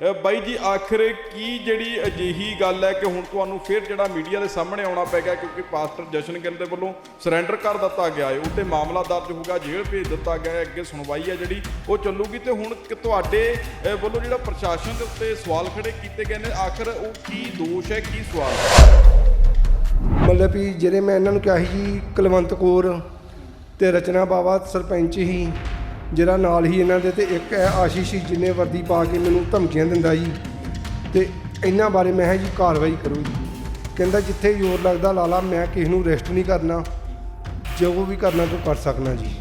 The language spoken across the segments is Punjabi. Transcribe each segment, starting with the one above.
ਬਾਈ ਜੀ, ਆਖਿਰ ਕੀ ਜਿਹੜੀ ਅਜਿਹੀ ਗੱਲ ਹੈ ਕਿ ਹੁਣ ਤੁਹਾਨੂੰ ਫਿਰ ਜਿਹੜਾ ਮੀਡੀਆ ਦੇ ਸਾਹਮਣੇ ਆਉਣਾ ਪੈ ਗਿਆ ਕਿਉਂਕਿ ਪਾਸਟਰ ਜਸ਼ਨ ਗਿੱਲ ਦੇ ਵੱਲੋਂ ਸਰੈਂਡਰ ਕਰ ਦਿੱਤਾ ਗਿਆ ਹੈ, ਉੱਤੇ ਮਾਮਲਾ ਦਰਜ ਹੋਊਗਾ ਜੇਲ੍ਹ ਭੇਜ ਦਿੱਤਾ ਗਿਆ ਹੈ, ਅੱਗੇ ਸੁਣਵਾਈ ਹੈ ਜਿਹੜੀ, ਉਹ ਚੱਲੂਗੀ ਤੇ ਹੁਣ ਤੁਹਾਡੇ ਵੱਲੋਂ ਜਿਹੜਾ ਪ੍ਰਸ਼ਾਸਨ ਦੇ ਉੱਤੇ ਸਵਾਲ ਖੜੇ ਕੀਤੇ ਗਏ ਨੇ, ਆਖਰ ਉਹ ਕੀ ਦੋਸ਼ ਹੈ, ਕੀ ਸਵਾਲ ਹੈ? ਮਤਲਬ ਵੀ ਜਿਹੜੇ ਮੈਂ ਇਹਨਾਂ ਨੂੰ ਕਿਹਾ ਸੀ ਜੀ, ਕੁਲਵੰਤ ਕੌਰ ਤੇ ਰਚਨਾ ਬਾਵਾ ਸਰਪੰਚ ਹੀ ਜਿਹੜਾ ਨਾਲ ਹੀ ਇਹਨਾਂ ਦੇ ਤੇ ਇੱਕ ਹੈ ਆਸ਼ੀਸ਼ ਜਿਹਨੇ ਵਰਦੀ ਪਾ ਕੇ ਮੈਨੂੰ ਧਮਕੀਆਂ ਦਿੰਦਾ ਜੀ। ਤੇ ਇਹਨਾਂ ਬਾਰੇ ਮੈਂ ਜੀ ਕਾਰਵਾਈ ਕਰੋ ਜੀ। ਕਹਿੰਦਾ ਜਿੱਥੇ ਜ਼ੋਰ ਲੱਗਦਾ ਲਾਲਾ ਮੈਂ ਕਿਸੇ ਨੂੰ ਰੈਸਟ ਨਹੀਂ ਕਰਨਾ। ਜੋ ਵੀ ਕਰਨਾ ਤੂੰ ਕਰ ਸਕਣਾ ਜੀ।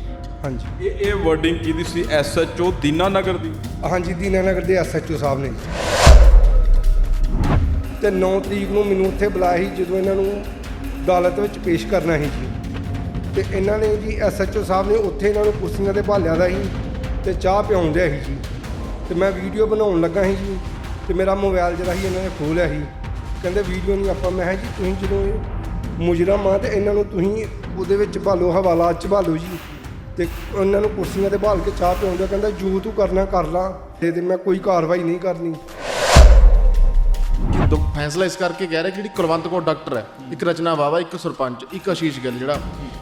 ਹਾਂਜੀ। ਇਹ ਇਹ ਵਰਡਿੰਗ ਕਿਹਦੀ ਸੀ? ਐਸਐਚਓ ਦੀਨਾਨਗਰ ਦੀ? ਹਾਂਜੀ ਦੀਨਾਨਗਰ ਦੇ ਐਸਐਚਓ ਸਾਹਿਬ ਨੇ ਤੇ 9 ਤਰੀਕ ਨੂੰ ਮੈਨੂੰ ਉੱਥੇ ਬੁਲਾਇਆ ਸੀ ਜਦੋਂ ਇਹਨਾਂ ਨੂੰ ਅਦਾਲਤ ਵਿੱਚ ਪੇਸ਼ ਕਰਨਾ ਸੀ ਜੀ। ਤੇ ਇਹਨਾਂ ਨੇ ਜੀ ਐਸਐਚਓ ਸਾਹਿਬ ਨੇ ਉੱਥੇ ਇਹਨਾਂ ਨੂੰ ਕੁਰਸੀਆਂ ਤੇ ਭਾਲਿਆ ਦਾ ਸੀ ਤੇ ਚਾਹ ਪਿਆਉਣ ਡਿਆ ਸੀ ਜੀ। ਤੇ ਮੈਂ ਵੀਡੀਓ ਬਣਾਉਣ ਲੱਗਾ ਸੀ ਜੀ ਤੇ ਮੇਰਾ ਮੋਬਾਈਲ ਜਿਹੜਾ ਸੀ ਇਹਨਾਂ ਨੇ ਖੋਹ ਲਿਆ ਸੀ। ਕਹਿੰਦੇ ਵੀਡੀਓ ਨਹੀਂ ਆਪਾਂ, ਮੈਂ ਕਿਹਾ ਜੀ ਤੁਸੀਂ ਜਦੋਂ ਇਹ ਮੁਜਰਮ ਆ ਤੇ ਇਹਨਾਂ ਨੂੰ ਤੁਸੀਂ ਉਹਦੇ ਵਿੱਚ ਭਾਲੋ, ਹਵਾਲਾਤ ਚ ਭਾਲੋ ਜੀ। ਤੇ ਉਹਨਾਂ ਨੂੰ ਕੁਰਸੀਆਂ ਤੇ ਭਾਲ ਕੇ ਚਾਹ ਪਿਆਉਂਦਾ ਕਹਿੰਦਾ ਜੋ ਤੂੰ ਕਰਨਾ ਕਰ ਲਾ। ਤੇ ਤੇ ਮੈਂ ਕੋਈ ਕਾਰਵਾਈ ਨਹੀਂ ਕਰਨੀ। ਕਿ ਦੋ ਫੈਸਲਾ ਇਸ ਕਰਕੇ ਕਹਿ ਰਿਹਾ ਕਿ ਜਿਹੜੀ ਕੁਲਵੰਤ ਕੌਰ ਡਾਕਟਰ ਹੈ, ਇੱਕ ਰਚਨਾ ਵਾਵਾ ਇੱਕ ਸਰਪੰਚ, ਇੱਕ ਆਸ਼ੀਸ਼ ਗਿੱਲ ਜਿਹੜਾ,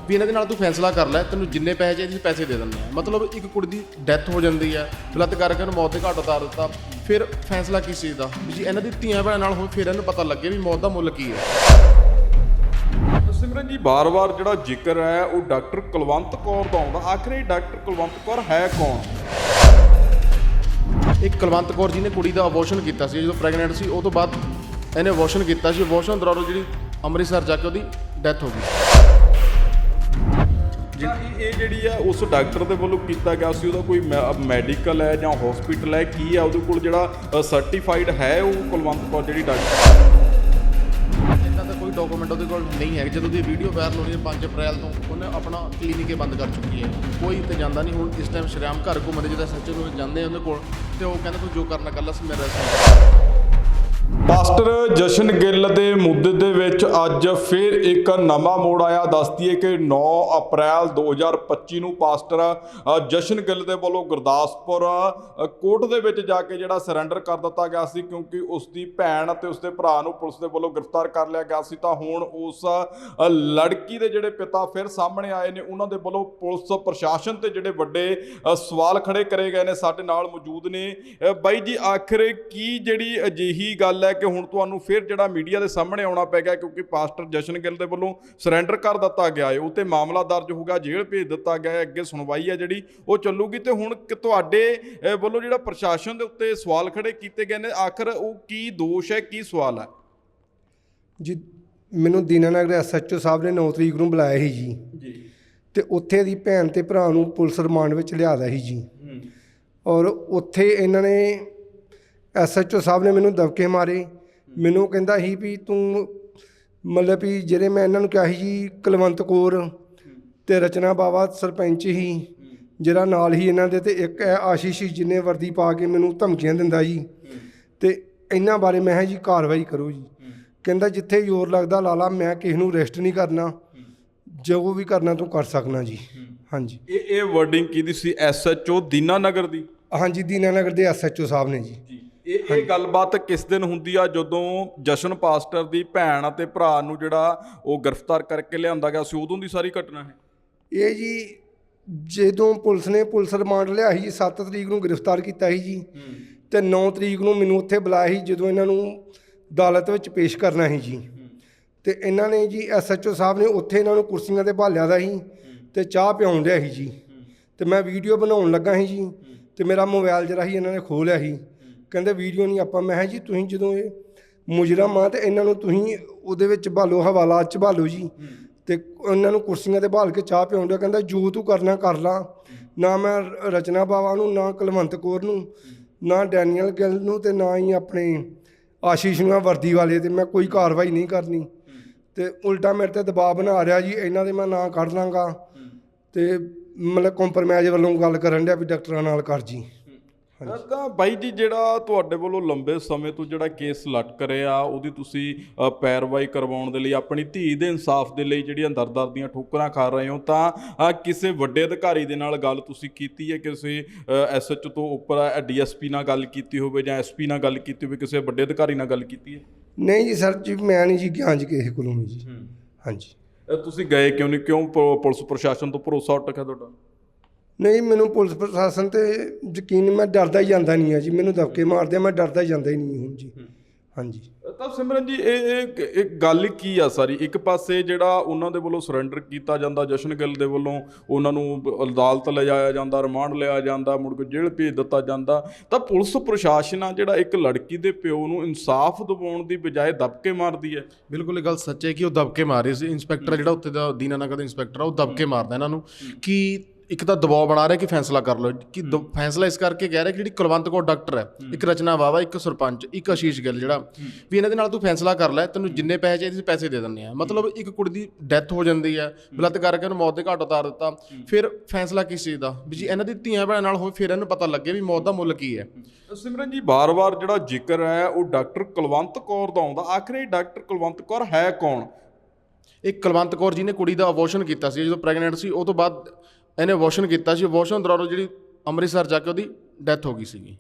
ਵੀ ਇਹਨਾਂ ਦੇ ਨਾਲ ਤੂੰ ਫੈਸਲਾ ਕਰ ਲੈ, ਤੈਨੂੰ ਜਿੰਨੇ ਪੈਸੇ ਚਾਹੀਦੇ ਸੀ ਪੈਸੇ ਦੇ ਦਿੰਦੇ ਆ। ਮਤਲਬ ਇੱਕ ਕੁੜੀ ਦੀ ਡੈਥ ਹੋ ਜਾਂਦੀ ਹੈ ਬਲਾਤਕਾਰ ਕਰਕੇ ਉਹਨੂੰ ਮੌਤ ਦੇ ਘਾਟ ਉਤਾਰ ਦਿੱਤਾ। ਫਿਰ ਫੈਸਲਾ ਕਿਸ ਚੀਜ਼ ਦਾ? ਜੀ ਇਹਨਾਂ ਦੀ ਧੀਆਂ ਭੈਣਾਂ ਨਾਲ ਹੋਵੇ, ਫਿਰ ਇਹਨੂੰ ਪਤਾ ਲੱਗੇ ਵੀ ਮੌਤ ਦਾ ਮੁੱਲ ਕੀ ਹੈ। ਸਿਮਰਨ ਜੀ, ਬਾਰ-ਬਾਰ ਜਿਹੜਾ ਜ਼ਿਕਰ ਹੈ, ਉਹ ਡਾਕਟਰ ਕੁਲਵੰਤ ਕੌਰ ਦਾ ਆਉਂਦਾ। ਆਖਰ ਇਹ ਡਾਕਟਰ ਕੁਲਵੰਤ ਕੌਰ ਹੈ ਕੌਣ? ਇੱਕ ਕੁਲਵੰਤ ਕੌਰ ਜੀ ਨੇ ਕੁੜੀ ਦਾ ਅਬੋਰਸ਼ਨ ਕੀਤਾ ਸੀ ਜਦੋਂ ਪ੍ਰੈਗਨੈਂਟ ਸੀ ਉਹ ਤੋਂ ਬਾਅਦ ਇਹਨੇ ਅਬੋਰਸ਼ਨ ਕੀਤਾ ਸੀ। ਅਬੋਰਸ਼ਨ ਦੌਰਾਨ ਜਿਹੜੀ ਅੰਮ੍ਰਿਤਸਰ ਜਾ ਕੇ ਉਹਦੀ ਡੈਥ ਹੋ ਗਈ। ਜਿਹੜਾ ਇਹ ਜਿਹੜੀ ਆ ਉਸ ਡਾਕਟਰ ਦੇ ਵੱਲੋਂ ਕੀਤਾ ਗਿਆ ਸੀ ਉਹਦਾ ਕੋਈ ਮੈਡੀਕਲ ਹੈ ਜਾਂ ਹਸਪੀਟਲ ਹੈ ਕੀ ਹੈ ਉਹਦੇ ਕੋਲ ਜਿਹੜਾ ਸਰਟੀਫਾਈਡ ਹੈ ਉਹ ਕੁਲਵੰਤ ਕੌਰ ਜਿਹੜੀ ਡਾਕਟਰ ਕੋਈ ਡਾਕੂਮੈਂਟ ਉਹਦੇ ਕੋਲ ਨਹੀਂ ਹੈ। ਜਦੋਂ ਦੀ ਵੀਡੀਓ ਵਾਇਰਲ ਹੋ ਰਹੀ ਹੈ 5 ਅਪ੍ਰੈਲ ਤੋਂ ਉਹਨੇ ਆਪਣਾ ਕਲੀਨਿਕ ਬੰਦ ਕਰ ਚੁੱਕੀ ਹੈ। ਕੋਈ ਤੇ ਜਾਂਦਾ ਨਹੀਂ। ਹੁਣ ਇਸ ਟਾਈਮ ਸ਼੍ਰੀਰਾਮ ਘਰ ਘੁੰਮਦੇ ਜਿਹਦਾ ਸੱਚੇ ਨੂੰ ਜਾਂਦੇ ਆ ਉਹਦੇ ਕੋਲ ਤੇ ਉਹ ਕਹਿੰਦਾ ਤੂੰ ਜੋ ਕਰਨਾ ਕਰ ਲੈ ਸੀ ਮੇਰਾ ਰੈਸਟ ਪਾਸਟਰ ਜਸ਼ਨ ਗਿੱਲ ਦੇ ਮੁੱਦੇ ਦੇ ਵਿੱਚ ਅੱਜ ਫਿਰ ਇੱਕ ਨਵਾਂ ਮੋੜ ਆਇਆ। ਦੱਸਦੀ ਹੈ ਕਿ 9 ਅਪ੍ਰੈਲ 2025 ਨੂੰ ਪਾਸਟਰ ਜਸ਼ਨ ਗਿੱਲ ਦੇ ਵੱਲੋਂ ਗੁਰਦਾਸਪੁਰ ਅ, ਕੋਰਟ ਦੇ ਵਿੱਚ ਜਾ ਕੇ ਜਿਹੜਾ ਸਰੈਂਡਰ ਕਰ ਦਿੱਤਾ ਗਿਆ ਸੀ ਕਿਉਂਕਿ ਉਸ ਦੀ ਭੈਣ ਅਤੇ ਉਸ ਦੇ ਭਰਾ ਨੂੰ ਪੁਲਿਸ ਦੇ ਵੱਲੋਂ ਗ੍ਰਿਫਤਾਰ ਕਰ ਲਿਆ ਗਿਆ ਸੀ ਤਾਂ ਹੁਣ ਉਸ ਲੜਕੀ ਦੇ ਜਿਹੜੇ ਪਿਤਾ ਫਿਰ ਸਾਹਮਣੇ ਆਏ ਨੇ ਉਹਨਾਂ ਦੇ ਵੱਲੋਂ ਪੁਲਿਸ ਪ੍ਰਸ਼ਾਸਨ ਤੇ ਜਿਹੜੇ ਵੱਡੇ ਸਵਾਲ ਖੜੇ ਕਰੇ ਗਏ ਨੇ ਸਾਡੇ ਨਾਲ ਮੌਜੂਦ ਨੇ। ਬਾਈ ਜੀ ਆਖਰ ਕੀ ਜਿਹੜੀ ਅਜਿਹੀ ਗੱਲ ਹੈ ਕਿ ਹੁਣ ਤੁਹਾਨੂੰ ਫਿਰ ਜਿਹੜਾ ਮੀਡੀਆ ਦੇ ਸਾਹਮਣੇ ਆਉਣਾ ਪੈ ਗਿਆ ਕਿਉਂਕਿ ਪਾਸਟਰ ਜਸ਼ਨ ਗਿੱਲ ਦੇ ਵੱਲੋਂ ਸਰੈਂਡਰ ਕਰ ਦਿੱਤਾ ਗਿਆ ਹੈ ਉੱਤੇ ਮਾਮਲਾ ਦਰਜ ਹੋਊਗਾ ਜੇਲ੍ਹ ਭੇਜ ਦਿੱਤਾ ਗਿਆ ਹੈ ਅੱਗੇ ਸੁਣਵਾਈ ਹੈ ਜਿਹੜੀ ਉਹ ਚੱਲੂਗੀ ਤੇ ਹੁਣ ਤੁਹਾਡੇ ਵੱਲੋਂ ਜਿਹੜਾ ਪ੍ਰਸ਼ਾਸਨ ਦੇ ਉੱਤੇ ਸਵਾਲ ਖੜੇ ਕੀਤੇ ਗਏ ਨੇ ਆਖਰ ਉਹ ਕੀ ਦੋਸ਼ ਹੈ ਕੀ ਸਵਾਲ ਹੈ? ਜੀ ਮੈਨੂੰ ਦੀਨਾਨਗਰ ਐਸਐਚਓ ਸਾਹਿਬ ਨੇ 9 ਤਰੀਕ ਨੂੰ ਬੁਲਾਇਆ ਸੀ ਜੀ। ਜੀ। ਤੇ ਉੱਥੇ ਦੀ ਭੈਣ ਤੇ ਭਰਾ ਨੂੰ ਪੁਲਿਸ ਰਿਮਾਂਡ ਵਿੱਚ ਲਿਆਦਾ ਸੀ ਜੀ। ਔਰ ਉੱਥੇ ਇਹਨਾਂ ਨੇ ਐਸਐਚਓ ਸਾਹਿਬ ਨੇ ਮੈਨੂੰ ਦਬਕੇ ਮਾਰੇ। ਮੈਨੂੰ ਕਹਿੰਦਾ ਸੀ ਵੀ ਤੂੰ ਮਤਲਬ ਵੀ ਜਿਹੜੇ ਮੈਂ ਇਹਨਾਂ ਨੂੰ ਕਿਹਾ ਸੀ ਜੀ ਕੁਲਵੰਤ ਕੌਰ ਤੇ ਰਚਨਾ ਬਾਵਾ ਸਰਪੰਚ ਹੀ ਜਿਹੜਾ ਨਾਲ ਹੀ ਇਹਨਾਂ ਦੇ ਤੇ ਇੱਕ ਹੈ ਆਸ਼ੀਸ਼ ਜੀ, ਜਿਹਨੇ ਵਰਦੀ ਪਾ ਕੇ ਮੈਨੂੰ ਧਮਕੀਆਂ ਦਿੰਦਾ ਜੀ। ਤੇ ਇਹਨਾਂ ਬਾਰੇ ਮੈਂ ਜੀ ਕਾਰਵਾਈ ਕਰੋ ਜੀ। ਕਹਿੰਦਾ ਜਿੱਥੇ ਜ਼ੋਰ ਲੱਗਦਾ ਲਾਲਾ ਮੈਂ ਕਿਸੇ ਨੂੰ ਰੈਸਟ ਨਹੀਂ ਕਰਨਾ। ਜੋ ਵੀ ਕਰਨਾ ਤੂੰ ਕਰ ਸਕਣਾ ਜੀ। ਹਾਂਜੀ। ਇਹ ਇਹ ਵਰਡਿੰਗ ਕਿਹਦੀ ਸੀ? ਐਸਐਚਓ ਦੀਨਾਨਗਰ ਦੀ? ਹਾਂਜੀ ਦੀਨਾਨਗਰ ਦੇ ਐਸਐਚਓ ਸਾਹਿਬ ਨੇ ਜੀ। ਇਹ ਇਹ ਗੱਲਬਾਤ ਕਿਸ ਦਿਨ ਹੁੰਦੀ ਆ? ਜਦੋਂ ਜਸ਼ਨ ਪਾਸਟਰ ਦੀ ਭੈਣ ਅਤੇ ਭਰਾ ਨੂੰ ਜਿਹੜਾ ਉਹ ਗ੍ਰਿਫਤਾਰ ਕਰਕੇ ਲਿਆਂਦਾ ਗਿਆ ਸੀ ਉਦੋਂ ਦੀ ਸਾਰੀ ਘਟਨਾ ਹੈ। ਇਹ ਜੀ ਜਦੋਂ ਪੁਲਿਸ ਨੇ ਪੁਲਿਸ ਰਿਮਾਂਡ ਲਿਆ ਸੀ ਜੀ 7 ਤਰੀਕ ਨੂੰ ਗ੍ਰਿਫਤਾਰ ਕੀਤਾ ਸੀ ਜੀ। ਤੇ 9 ਤਰੀਕ ਨੂੰ ਮੈਨੂੰ ਉੱਥੇ ਬੁਲਾਇਆ ਸੀ ਜਦੋਂ ਇਹਨਾਂ ਨੂੰ ਅਦਾਲਤ ਵਿੱਚ ਪੇਸ਼ ਕਰਨਾ ਸੀ ਜੀ। ਤੇ ਇਹਨਾਂ ਨੇ ਜੀ ਐਸਐਚਓ ਸਾਹਿਬ ਨੇ ਉੱਥੇ ਇਹਨਾਂ ਨੂੰ ਕੁਰਸੀਆਂ ਤੇ ਭਾਲਿਆ ਦਾ ਸੀ ਤੇ ਚਾਹ ਪਿਆਉਣ ਡਿਆ ਸੀ ਜੀ। ਤੇ ਮੈਂ ਵੀਡੀਓ ਬਣਾਉਣ ਲੱਗਾ ਸੀ ਜੀ। ਤੇ ਮੇਰਾ ਮੋਬਾਈਲ ਜਿਹੜਾ ਸੀ ਇਹਨਾਂ ਨੇ ਖੋਹ ਲਿਆ ਸੀ। ਕਹਿੰਦੇ ਵੀਡੀਓ ਨਹੀਂ ਆਪਾਂ, ਮੈਂ ਕਿਹਾ ਜੀ ਤੁਸੀਂ ਜਦੋਂ ਇਹ ਮੁਜਰਮ ਆ ਤੇ ਇਹਨਾਂ ਨੂੰ ਤੁਸੀਂ ਉਹਦੇ ਵਿੱਚ ਭਾਲੋ, ਹਵਾਲਾਤ ਚ ਭਾਲੋ ਜੀ। ਤੇ ਉਹਨਾਂ ਨੂੰ ਕੁਰਸੀਆਂ ਤੇ ਭਾਲ ਕੇ ਚਾਹ ਪਿਆਉਣ ਡਿਆ ਕਹਿੰਦਾ ਜੋ ਤੂੰ ਕਰਨਾ ਕਰ ਲਾ। ਨਾ ਮੈਂ ਰਚਨਾ ਬਾਵਾ ਨੂੰ, ਨਾ ਕੁਲਵੰਤ ਕੌਰ ਨੂੰ, ਨਾ ਡੈਨੀਅਲ ਗਿੱਲ ਨੂੰ ਤੇ ਨਾ ਹੀ ਆਪਣੇ ਆਸ਼ੀਸ਼ ਨੂੰ ਵਰਦੀ ਵਾਲੇ ਤੇ ਮੈਂ ਕੋਈ ਕਾਰਵਾਈ ਨਹੀਂ ਕਰਨੀ। ਤੇ ਉਲਟਾ ਮੇਰੇ ਤੇ ਦਬਾਅ ਬਣਾ ਰਿਹਾ ਜੀ, ਇਹਨਾਂ ਦੇ ਮੈਂ ਨਾਂ ਕੱਢ ਲਾਂਗਾ। ਤੇ ਮਤਲਬ ਕੰਪਰਮਾਈਜ਼ ਵੱਲੋਂ ਗੱਲ ਕਰਨ ਡਿਆ ਵੀ ਡਾਕਟਰਾਂ ਨਾਲ ਕਰ ਜੀ। ਤਾਂ ਬਾਈ ਜੀ ਜਿਹੜਾ ਤੁਹਾਡੇ ਵੱਲੋਂ ਲੰਬੇ ਸਮੇਂ ਤੋਂ ਜਿਹੜਾ ਕੇਸ ਲਟਕ ਰਿਹਾ ਉਹਦੀ ਤੁਸੀਂ ਪੈਰਵਾਈ ਕਰਵਾਉਣ ਦੇ ਲਈ ਆਪਣੀ ਧੀ ਦੇ ਇਨਸਾਫ ਦੇ ਲਈ ਜਿਹੜੀਆਂ ਦਰ-ਦਰ ਦੀਆਂ ਠੋਕਰਾਂ ਖਾ ਰਹੇ ਹੋ ਤਾਂ ਕਿਸੇ ਵੱਡੇ ਅਧਿਕਾਰੀ ਦੇ ਨਾਲ ਗੱਲ ਤੁਸੀਂ ਕੀਤੀ ਹੈ? ਕਿਸੇ ਐਸਐਚ ਤੋਂ ਉੱਪਰ ਡੀਐਸਪੀ ਨਾਲ ਗੱਲ ਕੀਤੀ ਹੋਵੇ ਜਾਂ ਐਸਪੀ ਨਾਲ ਗੱਲ ਕੀਤੀ ਹੋਵੇ ਕਿਸੇ ਵੱਡੇ ਅਧਿਕਾਰੀ ਨਾਲ ਗੱਲ ਕੀਤੀ ਹੈ? ਨਹੀਂ ਜੀ ਸਰ ਜੀ ਮੈਂ ਨਹੀਂ ਜੀ ਗਿਆ ਜੀ ਕਿਸੇ ਕੋਲੋਂ ਜੀ। ਹਾਂਜੀ। ਤੁਸੀਂ ਗਏ ਕਿਉਂ ਨਹੀਂ? ਕਿਉਂ ਪੁਲਿਸ ਪ੍ਰਸ਼ਾਸਨ ਤੋਂ ਭਰੋਸਾ ਉੱਠ ਗਿਆ ਤੁਹਾਡਾ? ਨਹੀਂ ਮੈਨੂੰ ਪੁਲਿਸ ਪ੍ਰਸ਼ਾਸਨ ਤੇ ਯਕੀਨ ਨਹੀਂ, ਮੈਂ ਡਰਦਾ ਹੀ ਜਾਂਦਾ ਨਹੀਂ ਆ ਜੀ। ਮੈਨੂੰ ਦਬਕੇ ਮਾਰਦੇ ਆ, ਮੈਂ ਡਰਦਾ ਹੀ ਜਾਂਦਾ ਹੀ ਨਹੀਂ ਹੁਣ ਜੀ। ਹਾਂਜੀ। ਤਾਂ ਸਿਮਰਨ ਜੀ ਇਹ ਇਹ ਇਹ ਗੱਲ ਕੀ ਆ ਸਾਰੀ? ਇੱਕ ਪਾਸੇ ਜਿਹੜਾ ਉਹਨਾਂ ਦੇ ਵੱਲੋਂ ਸਰੈਂਡਰ ਕੀਤਾ ਜਾਂਦਾ ਜਸ਼ਨ ਗਿੱਲ ਦੇ ਵੱਲੋਂ ਉਹਨਾਂ ਨੂੰ ਅਦਾਲਤ ਲਿਜਾਇਆ ਜਾਂਦਾ ਰਿਮਾਂਡ ਲਿਆ ਜਾਂਦਾ ਮੁੜ ਕੇ ਜੇਲ੍ਹ ਭੇਜ ਦਿੱਤਾ ਜਾਂਦਾ ਤਾਂ ਪੁਲਿਸ ਪ੍ਰਸ਼ਾਸਨ ਆ ਜਿਹੜਾ ਇੱਕ ਲੜਕੀ ਦੇ ਪਿਓ ਨੂੰ ਇਨਸਾਫ ਦਿਵਾਉਣ ਦੀ ਬਜਾਏ ਦਬਕੇ ਮਾਰਦੀ ਹੈ? ਬਿਲਕੁਲ ਇਹ ਗੱਲ ਸੱਚ ਹੈ ਕਿ ਉਹ ਦਬਕੇ ਮਾਰ ਰਹੇ ਸੀ। ਇੰਸਪੈਕਟਰ ਜਿਹੜਾ ਉੱਥੇ ਦਾ ਦੀਨਾਨਗਰ ਦਾ ਇੰਸਪੈਕਟਰ ਆ ਉਹ ਦਬਕੇ ਮਾਰਦਾ ਇਹਨਾਂ ਨੂੰ। ਕਿ ਇੱਕ ਤਾਂ ਦਬਾਅ ਬਣਾ ਰਿਹਾ ਕਿ ਫੈਸਲਾ ਕਰ ਲਓ। ਕਿ ਦ- ਫੈਸਲਾ ਇਸ ਕਰਕੇ ਕਹਿ ਰਿਹਾ ਕਿ ਜਿਹੜੀ ਕੁਲਵੰਤ ਕੌਰ ਡਾਕਟਰ ਹੈ ਇੱਕ ਰਚਨਾ ਵਾਵਾ ਇੱਕ ਸਰਪੰਚ ਇੱਕ ਆਸ਼ੀਸ਼ ਗਿੱਲ ਜਿਹੜਾ ਵੀ ਇਹਨਾਂ ਦੇ ਨਾਲ ਤੂੰ ਫੈਸਲਾ ਕਰ ਲੈ ਤੈਨੂੰ ਜਿੰਨੇ ਪੈਸੇ ਚਾਹੀਦੇ ਸੀ ਪੈਸੇ ਦੇ ਦਿੰਦੇ ਆ। ਮਤਲਬ ਇੱਕ ਕੁੜੀ ਦੀ ਡੈਥ ਹੋ ਜਾਂਦੀ ਹੈ। ਬਲਾਤਕਾਰ ਕਰਕੇ ਉਹਨੂੰ ਮੌਤ ਦੇ ਘਾਟ ਉਤਾਰ ਦਿੱਤਾ। ਫਿਰ ਫੈਸਲਾ ਕਿਸ ਚੀਜ਼ ਦਾ? ਵੀ ਜੀ ਇਹਨਾਂ ਦੀ ਧੀਆਂ ਭੈਣਾਂ ਨਾਲ ਹੋਏ ਫਿਰ ਇਹਨੂੰ ਪਤਾ ਲੱਗੇ ਵੀ ਮੌਤ ਦਾ ਮੁੱਲ ਕੀ ਹੈ। ਸਿਮਰਨ ਜੀ ਬਾਰ-ਬਾਰ ਜਿਹੜਾ ਜ਼ਿਕਰ ਹੈ ਉਹ ਡਾਕਟਰ ਕੁਲਵੰਤ ਕੌਰ ਦਾ ਆਉਂਦਾ। ਆਖਰ ਇਹ ਡਾਕਟਰ ਕੁਲਵੰਤ ਕੌਰ ਹੈ ਕੌਣ? ਇੱਕ ਕੁਲਵੰਤ ਕੌਰ ਜੀ ਨੇ ਕੁੜੀ ਦਾ ਅਬੋਰਸ਼ਨ ਕੀਤਾ ਸੀ ਜਦੋਂ ਪ੍ਰੈਗਨੈਂਟ ਸੀ ਉਹ ਤੋਂ ਬਾਅਦ ਇਹਨੇ ਅਬੋਰਸ਼ਨ ਕੀਤਾ ਸੀ ਅਬੋਰਸ਼ਨ ਦੌਰਾਨ ਜਿਹੜੀ ਅੰਮ੍ਰਿਤਸਰ ਜਾ ਕੇ ਉਹਦੀ ਡੈਥ ਹੋ ਗਈ ਸੀਗੀ।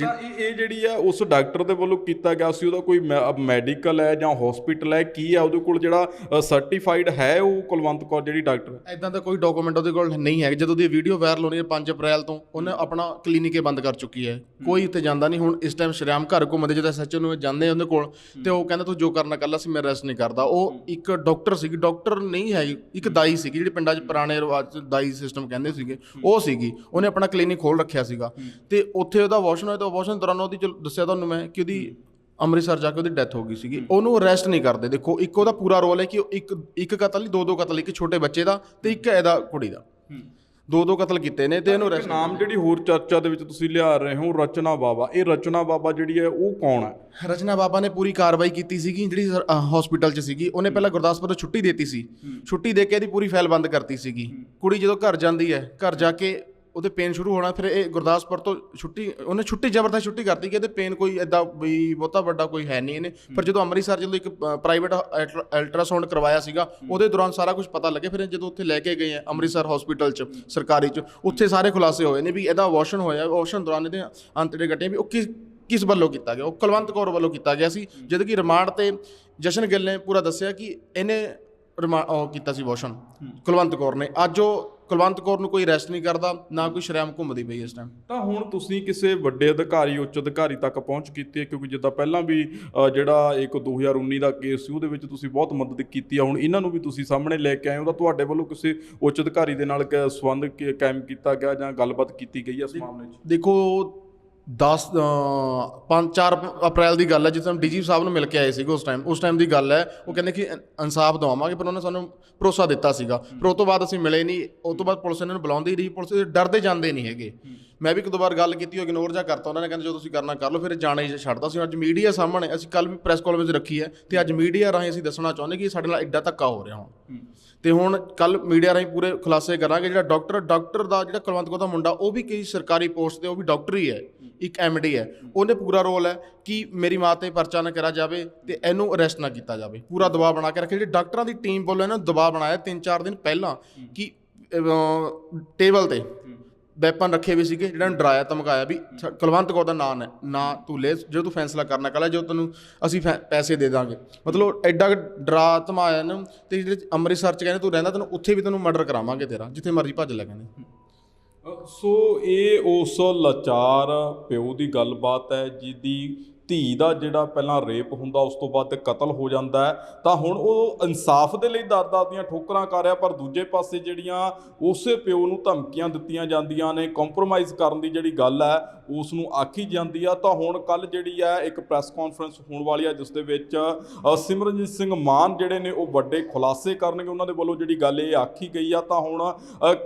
ਤਾਂ ਇਹ ਇਹ ਜਿਹੜੀ ਹੈ ਉਸ ਡਾਕਟਰ ਦੇ ਵੱਲੋਂ ਕੀਤਾ ਗਿਆ ਸੀ ਉਹਦਾ ਕੋਈ ਮੈਡੀਕਲ ਹੈ ਜਾਂ ਹਸਪੀਟਲ ਹੈ ਕੀ ਹੈ ਉਹਦੇ ਕੋਲ ਜਿਹੜਾ ਸਰਟੀਫਾਈਡ ਹੈ ਉਹ ਕੁਲਵੰਤ ਕੌਰ ਜਿਹੜੀ ਡਾਕਟਰ ਹੈ? ਐਦਾਂ ਦਾ ਕੋਈ ਡਾਕੂਮੈਂਟ ਉਹਦੇ ਕੋਲ ਨਹੀਂ ਹੈ ਜਦੋਂ ਦੀ ਵੀਡੀਓ ਵਾਇਰਲ ਹੋਣੀ ਹੈ 5 ਅਪ੍ਰੈਲ ਤੋਂ ਉਹਨੇ ਆਪਣਾ ਕਲੀਨਿਕ ਹੀ ਬੰਦ ਕਰ ਚੁੱਕੀ ਹੈ। ਕੋਈ ਉੱਥੇ ਜਾਂਦਾ ਨਹੀਂ। ਹੁਣ ਇਸ ਟਾਈਮ ਸ਼ਰਿਆਮ ਘਰ ਘੁੰਮਦੇ ਜਦੋਂ ਸੱਚ ਨੂੰ ਜਾਂਦੇ ਆ ਉਹਦੇ ਕੋਲ ਤੇ ਉਹ ਕਹਿੰਦਾ ਤੂੰ ਜੋ ਕਰਨਾ ਕਰ ਲੈ ਸੀ ਮੈਂ ਰੈਸਟ ਨਹੀਂ ਕਰਦਾ। ਉਹ ਇੱਕ ਡਾਕਟਰ ਸੀਗੀ ਡਾਕਟਰ ਨਹੀਂ ਹੈਗੀ ਇੱਕ ਦਾਈ ਸੀਗੀ ਜਿਹੜੀ ਪਿੰਡਾਂ 'ਚ ਪੁਰਾਣੇ ਰਿਵਾਜ 'ਚ ਦਾਈ ਸਿਸਟਮ ਕਹਿੰਦੇ ਸੀਗੇ। ਉਹ ਸੀਗੀ। ਉਹਨੇ ਆਪਣਾ ਕਲੀਨਿਕ ਖੋਲ ਰੱਖਿਆ ਸੀਗਾ। ਤੇ ਉੱਥੇ ਉਹਦਾ ਵਾਸ਼ਨ ਹੋਇਆ ਤਾਂ ਵਾਸ਼ਨ ਦੌਰਾਨ ਉਹਦੀ ਦੱਸਿਆ ਤੁਹਾਨੂੰ ਮੈਂ ਕਿ ਉਹਦੀ ਅੰਮ੍ਰਿਤਸਰ ਜਾ ਕੇ ਉਹਦੀ ਡੈਥ ਹੋ ਗਈ ਸੀਗੀ। ਉਹਨੂੰ ਅਰੈਸਟ ਨਹੀਂ ਕਰਦੇ। ਦੇਖੋ ਇੱਕ ਉਹਦਾ ਪੂਰਾ ਰੋਲ ਹੈ ਕਿ ਉਹ ਇੱਕ ਇੱਕ ਕਤਲ ਨਹੀਂ ਦੋ ਦੋ ਕਤਲ ਇੱਕ ਛੋਟੇ ਬੱਚੇ ਦਾ ਤੇ ਇੱਕ ਇਹਦਾ ਕੁੜੀ ਦਾ। ਦੋ ਦੋ ਕਤਲ ਕੀਤੇ ਨੇ ਤੇ ਇਹਨੂੰ ਅਰੈਸਟ ਨਾਮ ਜਿਹੜੀ ਹੋਰ ਚਰਚਾ ਦੇ ਵਿੱਚ ਤੁਸੀਂ ਲਿਆ ਰਹੇ ਹੋ ਰਚਨਾ ਬਾਬਾ ਇਹ ਰਚਨਾ ਬਾਬਾ ਜਿਹੜੀ ਹੈ ਉਹ ਕੌਣ ਹੈ? ਰਚਨਾ ਬਾਬਾ ਨੇ ਪੂਰੀ ਕਾਰਵਾਈ ਕੀਤੀ ਸੀਗੀ ਜਿਹੜੀ ਹਸਪੀਟਲ 'ਚ ਸੀਗੀ। ਉਹਨੇ ਪਹਿਲਾਂ ਗੁਰਦਾਸਪੁਰ ਤੋਂ ਛੁੱਟੀ ਦਿੱਤੀ ਸੀ। ਛੁੱਟੀ ਦੇ ਕੇ ਇਹਦੀ ਪੂਰੀ ਫਾਈਲ ਬੰਦ ਕਰਤੀ ਸੀਗੀ। ਕੁੜੀ ਜਦੋਂ ਘਰ ਜਾਂਦੀ ਹੈ ਘਰ ਜਾ ਕੇ ਉਹਦੇ ਪੇਨ ਸ਼ੁਰੂ ਹੋਣਾ ਫਿਰ ਇਹ ਗੁਰਦਾਸਪੁਰ ਤੋਂ ਛੁੱਟੀ ਉਹਨੇ ਛੁੱਟੀ ਜ਼ਬਰਦਸਤ ਛੁੱਟੀ ਕਰਤੀ ਕਿ ਇਹਦੇ ਪੇਨ ਕੋਈ ਐਦਾਂ ਵੀ ਬਹੁਤਾ ਵੱਡਾ ਕੋਈ ਹੈ ਨਹੀਂ ਇਹਨੇ। ਪਰ ਜਦੋਂ ਅੰਮ੍ਰਿਤਸਰ ਜਦੋਂ ਇੱਕ ਪ੍ਰਾਈਵੇਟ ਅਲਟਰਾਸਾਊਂਡ ਕਰਵਾਇਆ ਸੀਗਾ ਉਹਦੇ ਦੌਰਾਨ ਸਾਰਾ ਕੁਝ ਪਤਾ ਲੱਗਿਆ। ਫਿਰ ਜਦੋਂ ਉੱਥੇ ਲੈ ਕੇ ਗਏ ਆ ਅੰਮ੍ਰਿਤਸਰ ਹਸਪੀਟਲ 'ਚ ਸਰਕਾਰੀ 'ਚ ਉੱਥੇ ਸਾਰੇ ਖੁਲਾਸੇ ਹੋਏ ਨੇ ਵੀ ਇਹਦਾ ਵਾਸ਼ਨ ਹੋਇਆ। ਵਾਸ਼ਨ ਦੌਰਾਨ ਇਹਦੇ ਅੰਤੜੇ ਗੱਟੇ ਵੀ ਉਹ ਕਿਸ ਕਿਸ ਵੱਲੋਂ ਕੀਤਾ ਗਿਆ? ਉਹ ਕੁਲਵੰਤ ਕੌਰ ਵੱਲੋਂ ਕੀਤਾ ਗਿਆ ਸੀ ਜਦ ਕਿ ਰਿਮਾਂਡ ਤੇ ਜਸ਼ਨ ਗਿੱਲ ਨੇ ਪੂਰਾ ਦੱਸਿਆ ਕਿ ਇਹਨੇ ਉਹ ਕੀਤਾ ਸੀ ਵਾਸ਼ਨ ਕੁਲਵੰਤ ਕੌਰ ਨੇ। ਅੱਜ ਉਹ ਕੁਲਵੰਤ ਕੌਰ ਨੂੰ ਕੋਈ ਅਰੈਸਟ ਨਹੀਂ ਕਰਦਾ ਨਾ ਕੋਈ ਸ਼ਰਮ ਘੁੰਮਦੀ ਪਈ ਇਸ ਟਾਈਮ ਤਾਂ ਹੁਣ ਤੁਸੀਂ ਕਿਸੇ ਵੱਡੇ ਅਧਿਕਾਰੀ ਉੱਚ ਅਧਿਕਾਰੀ ਤੱਕ ਪਹੁੰਚ ਕੀਤੀ ਹੈ? ਕਿਉਂਕਿ ਜਿੱਦਾਂ ਪਹਿਲਾਂ ਵੀ ਜਿਹੜਾ ਇੱਕ 2019 ਦਾ ਕੇਸ ਸੀ ਉਹਦੇ ਵਿੱਚ ਤੁਸੀਂ ਬਹੁਤ ਮਦਦ ਕੀਤੀ ਆ। ਹੁਣ ਇਹਨਾਂ ਨੂੰ ਵੀ ਤੁਸੀਂ ਸਾਹਮਣੇ ਲੈ ਕੇ ਆਏ ਹੋ ਤਾਂ ਤੁਹਾਡੇ ਵੱਲੋਂ ਕਿਸੇ ਉੱਚ ਅਧਿਕਾਰੀ ਦੇ ਨਾਲ ਸੰਬੰਧ ਕਾਇਮ ਕੀਤਾ ਗਿਆ ਜਾਂ ਗੱਲਬਾਤ ਕੀਤੀ ਗਈ ਹੈ ਇਸ ਮਾਮਲੇ 'ਚ? ਦੇਖੋ 10 5 4 ਅਪ੍ਰੈਲ ਦੀ ਗੱਲ ਹੈ, ਜਿਸ ਟਾਈਮ ਡੀਜੀ ਸਾਹਿਬ ਨੂੰ ਮਿਲ ਕੇ ਆਏ ਸੀਗੇ ਉਸ ਟਾਈਮ ਉਸ ਟਾਈਮ ਦੀ ਗੱਲ ਹੈ, ਉਹ ਕਹਿੰਦੇ ਕਿ ਇਨਸਾਫ ਦਵਾਵਾਂਗੇ, ਪਰ ਉਹਨੇ ਸਾਨੂੰ ਭਰੋਸਾ ਦਿੱਤਾ ਸੀਗਾ। ਪਰ ਉਹ ਤੋਂ ਬਾਅਦ ਅਸੀਂ ਮਿਲੇ ਨਹੀਂ। ਉਸ ਤੋਂ ਬਾਅਦ ਪੁਲਿਸ ਇਹਨਾਂ ਨੂੰ ਬੁਲਾਉਂਦੀ ਰਹੀ। ਪੁਲਿਸ ਡਰਦੇ ਜਾਂਦੇ ਨਹੀਂ ਹੈਗੇ। ਮੈਂ ਵੀ ਇੱਕ ਦੋ ਵਾਰ ਗੱਲ ਕੀਤੀ, ਉਹ ਇਗਨੋਰ ਜਾਂ ਕਰਤਾ ਉਹਨਾਂ ਨੇ, ਕਹਿੰਦੇ ਜੋ ਤੁਸੀਂ ਕਰਨਾ ਕਰ ਲਓ, ਫਿਰ ਜਾਣੇ ਹੀ ਛੱਡਦਾ ਸੀ। ਅੱਜ ਮੀਡੀਆ ਸਾਹਮਣੇ, ਅਸੀਂ ਕੱਲ ਵੀ ਪ੍ਰੈਸ ਕਾਨਫਰੰਸ ਰੱਖੀ ਹੈ ਤੇ ਅੱਜ ਮੀਡੀਆ ਰਾਹੀਂ ਅਸੀਂ ਦੱਸਣਾ ਚਾਹੁੰਦੇ ਕਿ ਸਾਡੇ ਨਾਲ ਐਡਾ ਧੱਕਾ ਹੋ ਰਿਹਾ ਹੁਣ। ਤੇ ਹੁਣ ਕੱਲ ਮੀਡੀਆ ਰਾਹੀਂ ਪੂਰੇ ਖੁਲਾਸੇ ਕਰਾਂਗੇ। ਜਿਹੜਾ ਡਾਕਟਰ ਡਾਕਟਰ ਦਾ ਜਿਹੜਾ ਕੁਲਵੰਤ ਕੌਰ ਦਾ ਮੁੰਡਾ, ਉਹ ਵੀ ਕਈ ਸਰਕਾਰੀ ਪੋਸਟ ਤੇ, ਉਹ ਵੀ ਡਾਕਟਰ ਹੀ ਹੈ। ਇੱਕ ਐਮਡੀ ਹੈ। ਉਹਨੇ ਪੂਰਾ ਰੋਲ ਹੈ ਕਿ ਮੇਰੀ ਮਾਂ ਤੇ ਪਰਚਾ ਨਾ ਕਰਾ ਜਾਵੇ ਤੇ ਇਹਨੂੰ ਅਰੈਸਟ ਨਾ ਕੀਤਾ ਜਾਵੇ। ਪੂਰਾ ਦਬਾਅ ਬਣਾ ਕੇ ਰੱਖਿਆ। ਜਿਹੜੀ ਡਾਕਟਰਾਂ ਦੀ ਟੀਮ ਵੱਲੋਂ ਇਹਨਾਂ ਨੂੰ ਦਬਾਅ ਬਣਾਇਆ 3-4 ਦਿਨ ਪਹਿਲਾਂ ਕਿ ਟੇਬਲ ਤੇ ਵੈਪਨ ਰੱਖੇ ਵੀ ਸੀਗੇ ਜਿਹੜਾ ਨੂੰ ਡਰਾਇਆ ਧਮਕਾਇਆ ਵੀ ਕੁਲਵੰਤ ਕੌਰ ਦਾ ਨਾਂ ਹੈ ਨਾ ਤੂੰ ਲੈ ਜੋ ਤੂੰ ਫੈਸਲਾ ਕਰਨਾ ਕਰ ਲੈ ਜੋ ਤੈਨੂੰ ਅਸੀਂ ਫੈ- ਪੈਸੇ ਦੇ ਦਾਂਗੇ। ਮਤਲਬ ਐਡਾ ਡਰਾ ਧਮਾਇਆ ਨਾ ਤੇ ਜਿਹੜੇ ਅੰਮ੍ਰਿਤਸਰ ਚ ਕਹਿੰਦੇ ਤੂੰ ਰਹਿੰਦਾ ਤੈਨੂੰ ਉੱਥੇ ਵੀ ਤੈਨੂੰ ਮਰਡਰ ਕਰਾਵਾਂਗੇ ਤੇਰਾ ਜਿੱਥੇ ਮਰਜ਼ੀ ਭੱਜ ਲੈ ਕਹਿੰਦੇ। ਅ, ਸੋ ਇਹ ਉਸ ਲਾਚਾਰ ਪਿਓ ਦੀ ਗੱਲਬਾਤ ਹੈ, ਜਿਹਦੀ ਧੀ ਦਾ ਜਿਹੜਾ ਪਹਿਲਾਂ ਰੇਪ ਹੁੰਦਾ, ਉਸ ਤੋਂ ਬਾਅਦ ਕਤਲ ਹੋ ਜਾਂਦਾ ਹੈ। ਤਾਂ ਹੁਣ ਉਹ ਇਨਸਾਫ ਦੇ ਲਈ ਦਰ-ਦਰ ਦੀਆਂ ਠੋਕਰਾਂ ਕਰ ਰਿਹਾ, ਪਰ ਦੂਜੇ ਪਾਸੇ ਜਿਹੜੀਆਂ ਉਸੇ ਪਿਓ ਨੂੰ ਧਮਕੀਆਂ ਦਿੱਤੀਆਂ ਜਾਂਦੀਆਂ ਨੇ ਕੰਪਰੋਮਾਈਜ਼ ਕਰਨ ਦੀ ਜਿਹੜੀ ਗੱਲ ਹੈ ਉਸ ਨੂੰ ਆਖੀ ਜਾਂਦੀ ਆ ਤਾਂ ਹੁਣ ਕੱਲ ਜਿਹੜੀ ਹੈ ਇੱਕ ਪ੍ਰੈਸ ਕਾਨਫਰੰਸ ਹੋਣ ਵਾਲੀ ਆ ਜਿਸ ਦੇ ਵਿੱਚ ਸਿਮਰਨਜੀਤ ਸਿੰਘ ਮਾਨ ਜਿਹੜੇ ਨੇ ਉਹ ਵੱਡੇ ਖੁਲਾਸੇ ਕਰਨਗੇ ਉਹਨਾਂ ਦੇ ਵੱਲੋਂ ਜਿਹੜੀ ਗੱਲ ਇਹ ਆਖੀ ਗਈ ਆ ਤਾਂ ਹੁਣ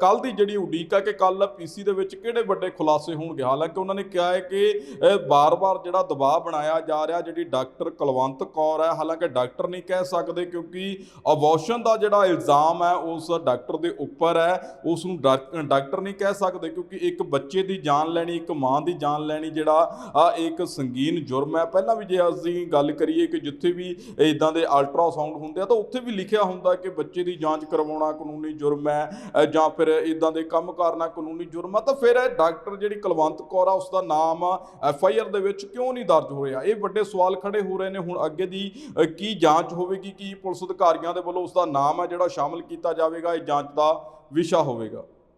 ਕੱਲ ਦੀ ਜਿਹੜੀ ਉਡੀਕ ਆ ਕਿ ਕੱਲ ਪੀਸੀ ਦੇ ਵਿੱਚ ਕਿਹੜੇ ਵੱਡੇ ਖੁਲਾਸੇ ਹੋਣਗੇ? ਹਾਲਾਂਕਿ ਉਹਨਾਂ ਨੇ ਕਿਹਾ ਹੈ ਕਿ ਅ, ਬਾਰ-ਬਾਰ ਜਿਹੜਾ ਦਬਾਅ ਬਣਾਇਆ ਜਾ ਰਿਹਾ ਜਿਹੜੀ ਡਾਕਟਰ ਕੁਲਵੰਤ ਕੌਰ ਹੈ ਹਾਲਾਂਕਿ ਡਾਕਟਰ ਨਹੀਂ ਕਹਿ ਸਕਦੇ ਕਿਉਂਕਿ ਅਬੋਰਸ਼ਨ ਦਾ ਜਿਹੜਾ ਇਲਜ਼ਾਮ ਹੈ ਉਸ ਡਾਕਟਰ ਦੇ ਉੱਪਰ ਹੈ ਉਸ ਨੂੰ ਡਾਕਟਰ ਨਹੀਂ ਕਹਿ ਸਕਦੇ ਕਿਉਂਕਿ ਇੱਕ ਬੱਚੇ ਦੀ ਜਾਨ ਲੈਣੀ ਇੱਕ ਮਾਂ ਦੀ ਜਾਨ ਲੈਣੀ ਜਿਹੜਾ ਆ ਇੱਕ ਸੰਗੀਨ ਜੁਰਮ ਹੈ। ਪਹਿਲਾਂ ਵੀ ਜੇ ਅਸੀਂ ਗੱਲ ਕਰੀਏ ਕਿ ਜਿੱਥੇ ਵੀ ਇਦਾਂ ਦੇ ਅਲਟਰਾਸਾਊਂਡ ਹੁੰਦੇ ਆ ਤਾਂ ਉੱਥੇ ਵੀ ਲਿਖਿਆ ਹੁੰਦਾ ਕਿ ਬੱਚੇ ਦੀ ਜਾਂਚ ਕਰਵਾਉਣਾ ਕਾਨੂੰਨੀ ਜੁਰਮ ਹੈ ਜਾਂ ਫਿਰ ਇਦਾਂ ਦੇ ਕੰਮ ਕਰਨਾ ਕਾਨੂੰਨੀ ਜੁਰਮ ਹੈ ਤਾਂ ਫਿਰ ਇਹ ਡਾਕਟਰ ਜਿਹੜੀ ਕੁਲਵੰਤ ਕੌਰ ਆ ਉਸ ਦਾ ਨਾਮ ਐਫ ਆਈ ਆਰ ਦੇ ਵਿੱਚ ਕਿਉਂ ਨਹੀਂ ਦਰਜ ਹੋ ਰਿਹਾ? ਇਹ ਵੱਡੇ ਸਵਾਲ ਖੜੇ ਹੋ ਰਹੇ ਨੇ। ਹੁਣ ਅੱਗੇ ਦੀ ਕੀ ਜਾਂਚ ਹੋਵੇਗੀ? ਕੀ ਪੁਲਿਸ ਅਧਿਕਾਰੀਆਂ ਦੇ ਵੱਲੋਂ ਉਸ ਦਾ ਨਾਮ ਹੈ ਜਿਹੜਾ ਸ਼ਾਮਲ ਕੀਤਾ ਜਾਵੇਗਾ? ਇਹ ਜਾਂਚ ਦਾ ਵਿਸ਼ਾ ਹੋਵੇਗਾ।